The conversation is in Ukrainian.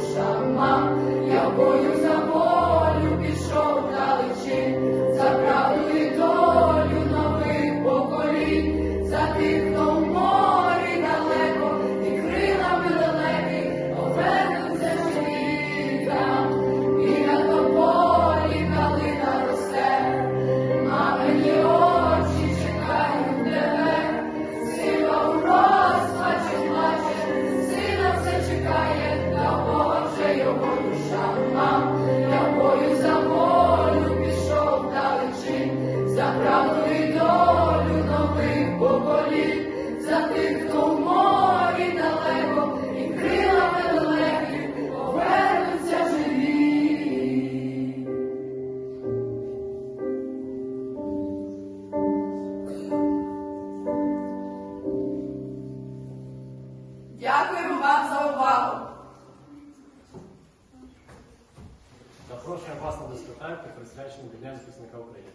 伤疤要不要洒脱 Дякую вам за увагу. Запрошуємо вас на диспетарку, присвячену Дня захисника України.